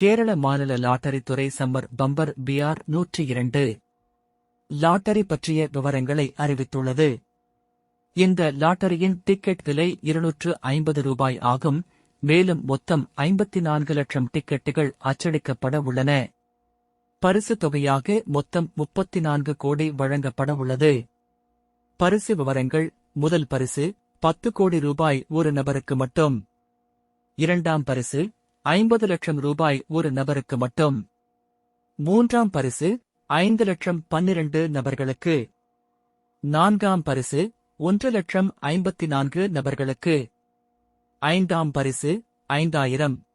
கேரள மாநில லாட்டரி துறை summer bumper PR நூற்றி இரண்டு. லாட்டரி பற்றிய விவரங்களை அறிவித்துள்ளது. இந்த லாட்டரியின் டிக்கெட் விலை இருநூற்று ஐம்பது ரூபாய் ஆகும். மேலும் மொத்தம் ஐம்பத்தி நான்கு லட்சம் டிக்கெட்டுகள் அச்சடிக்கப்பட உள்ளன. பரிசு தொகையாக மொத்தம் முப்பத்தி நான்கு கோடி வழங்கப்பட உள்ளது. பரிசு விவரங்கள் முதல் பரிசு பத்து கோடி ரூபாய் ஒரு நபருக்கு மட்டும். இரண்டாம் பரிசு ஐம்பது லட்சம் ரூபாய் ஒரு நபருக்கு மட்டும். மூன்றாம் பரிசு ஐந்து லட்சம் பன்னிரண்டு நபர்களுக்கு. நான்காம் பரிசு ஒன்று லட்சம் ஐம்பத்தி நான்கு நபர்களுக்கு. ஐந்தாம் பரிசு ஐந்தாயிரம்.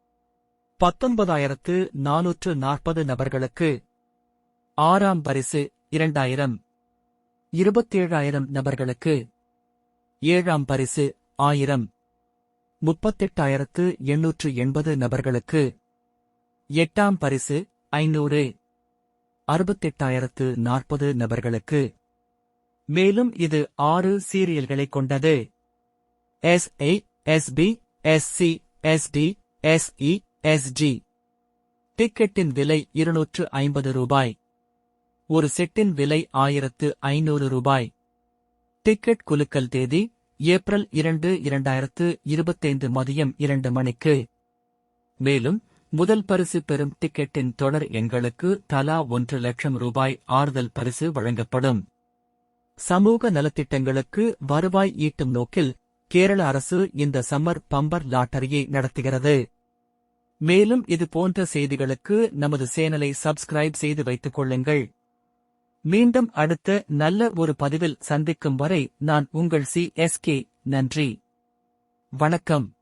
பத்தொன்பதாயிரத்து நானூற்று நாற்பது நபர்களுக்கு. ஆறாம் பரிசு இரண்டாயிரம். இருபத்தேழாயிரம் நபர்களுக்கு. ஏழாம் பரிசு ஆயிரம். முப்பத்தெட்டாயிரத்து எண்ணூற்று எண்பது நபர்களுக்கு எட்டாம் பரிசு ஐநூறு அறுபத்தெட்டாயிரத்து நாற்பது நபர்களுக்கு. மேலும் இது ஆறு சீரியல்களைக் கொண்டது. S SB SC SD SE SG டிக்கெட்டின் விலை இருநூற்று ஐம்பது ரூபாய். ஒரு செட்டின் விலை ஆயிரத்து ஐநூறு ரூபாய். டிக்கெட் குலுக்கல் தேதி ஏப்ரல் இரண்டு இரண்டாயிரத்து இருபத்தைந்து மதியம் இரண்டு மணிக்கு. மேலும் முதல் பரிசு பெறும் டிக்கெட்டின் தொடர் எங்களுக்கு தலா ஒன்று லட்சம் ரூபாய் ஆறுதல் பரிசு வழங்கப்படும். சமூக நலத்திட்டங்களுக்கு வருவாய் ஈட்டும் நோக்கில் கேரள அரசு இந்த சம்மர் பம்பர் லாட்டரியை நடத்துகிறது. மேலும் இது போன்ற செய்திகளுக்கு நமது சேனலை சப்ஸ்கிரைப் செய்து வைத்துக் கொள்ளுங்கள். மீண்டும் அடுத்த நல்ல ஒரு பதிவில் சந்திக்கும் வரை நான் உங்கள் சி எஸ் கே. நன்றி. வணக்கம்.